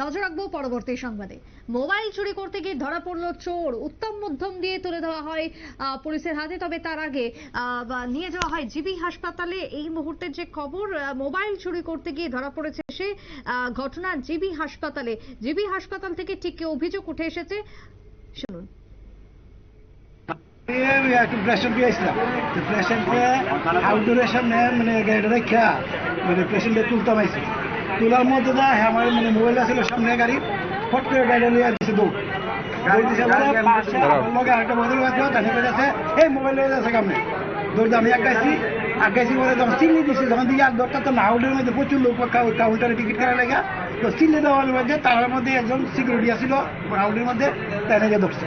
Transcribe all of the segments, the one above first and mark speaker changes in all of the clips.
Speaker 1: নজর রাখব পরবর্তী সংবাদে। মোবাইল চুরি করতে গিয়ে ধরা পড়ল চোর। উত্তম মধ্যম দিয়ে তুলে দেওয়া হয় পুলিশের হাতে। তবে তার আগে নিয়ে যাওয়া হয় জিবি হাসপাতালে। এই মুহূর্তের যে খবর মোবাইল চুরি করতে গিয়ে ধরা পড়েছে সে ঘটনা জিবি হাসপাতালে। জিবি হাসপাতাল থেকে ঠিক কি অভিযোগ উঠে এসেছে? শুনুন।
Speaker 2: মানে রেখা মানে তুলতাম আইছি। তোলার মধ্যে দা আমার মানে মোবাইল ছিল সামনে গাড়ি ফট করে গাড়ি নিয়ে দিছে দৌড় আছে এই মোবাইল যাচ্ছে সামনে দৌড় আমি আগাইছি আগাইছি বলে যখন চিল্লি দিছি যখন দিকে আর দরকার তো মধ্যে প্রচুর লোক কাউন্টারে টিকিট করা লেগা। তো চিল্লি দেওয়ার মধ্যে তার মধ্যে একজন সিকিউরিটি আসছিল আউটের মধ্যে তাই নাকি ধরছে।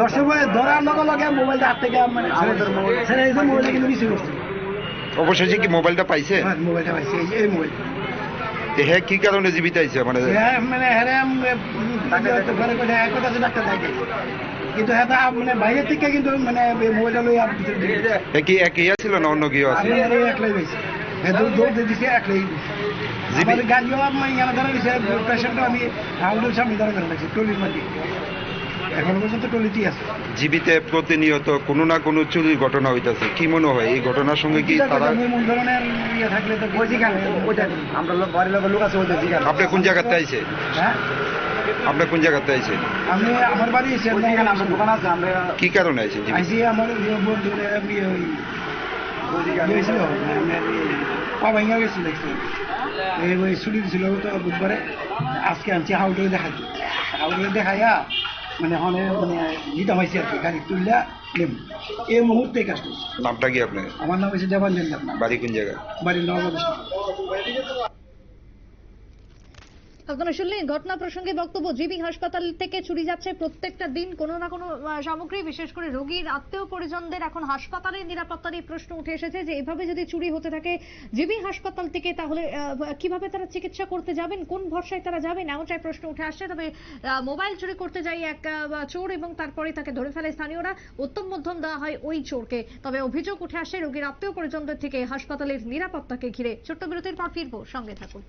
Speaker 2: দর্শক ধরার লগে লগে মোবাইলটা হাত থেকে মানে ছেড়ে মোবাইলটা কিন্তু রিসিভ করছে
Speaker 3: অবশেষে কি মোবাইলটা পাইছে?
Speaker 2: হ্যাঁ, মোবাইলটা পাইছে এই মোবাইল।
Speaker 3: হ্যাঁ কি কারণে জীবিত আইছে মানে?
Speaker 2: হ্যাঁ মানে হ্যাঁ কথা ডাক্তার কিন্তু তা মানে বাইরের থেকে কিন্তু মানে এই মোবাইলটা লই।
Speaker 3: কি একই ছিল না অন্য কেউ আছে
Speaker 2: একলাই পাইছি হ্যাঁ দৌড় দিয়ে দিছে একলাই
Speaker 3: জিবি-
Speaker 2: আমার গাড়িও আমি এখানে ধরে দিছে পেশেন্টও আমি হাউলের সামনে ধরে ধরে লাগছি টলির মধ্যে এখনও পর্যন্ত টলিতেই আছে।
Speaker 3: জীবিতে প্রতিনিয়ত কোনো না কোনো চুরির ঘটনা হইতাছে। কি মনে হয়? এই ঘটনার সঙ্গে কি তারা
Speaker 2: ধরনের ইয়ে থাকলে তো ওই যেখানে ওইটা আমরা লোক বাড়ির লোকের লোক আছে যেখানে
Speaker 3: আপনি কোন জায়গাতে আইছে
Speaker 2: হ্যাঁ?
Speaker 3: আপনি কোন জায়গাতে আইছে
Speaker 2: আমি আমার বাড়ি যেখানে আমার দোকান আছে আমরা
Speaker 3: কি কারণে আইছে জীবিত?
Speaker 2: আইসি আমার ইয়ে বন্ধু আমি ওই গিয়েছিল পা ভাঙা গেছিল দেখছি। এই ছুটি দিছিল তো বুধবারে। আজকে আনছি হাউডে দেখাচ্ছি হাউডে দেখাইয়া মানে হনে মানে নিতাম হয়েছে আর কি গাড়ি তুললা নেব এই মুহূর্তে কাজ করছি।
Speaker 3: নামটা কি আপনার?
Speaker 2: আমার নাম হয়েছে দেবাঞ্জন আপনার
Speaker 3: বাড়ি কোন জায়গায়?
Speaker 2: বাড়ির নবাব
Speaker 1: আপনারা শুনলেন, ঘটনা প্রসঙ্গে বক্তব্য, জিবি হাসপাতাল থেকে চুরি যাচ্ছে প্রত্যেকটা দিন কোনো না কোনো সামগ্রী, বিশেষ করে রোগীর আত্মীয় পরিজনদের এখন হাসপাতালের নিরাপত্তার এই প্রশ্ন উঠে এসেছে যে এভাবে যদি চুরি হতে থাকে জিবি হাসপাতাল থেকে তাহলে কীভাবে তারা চিকিৎসা করতে যাবেন, কোন ভরসায় তারা যাবেন, এমনটাই প্রশ্ন উঠে আসছে। তবে মোবাইল চুরি করতে যাই এক চোর এবং তারপরে তাকে ধরে ফেলে স্থানীয়রা, উত্তম মধ্যম দেওয়া হয় ওই চোরকে। তবে অভিযোগ উঠে আসে রোগীর আত্মীয় পরিজনদের থেকে হাসপাতালের নিরাপত্তাকে ঘিরে। ছোট্ট বিরতির পর ফিরবো, সঙ্গে থাকুন।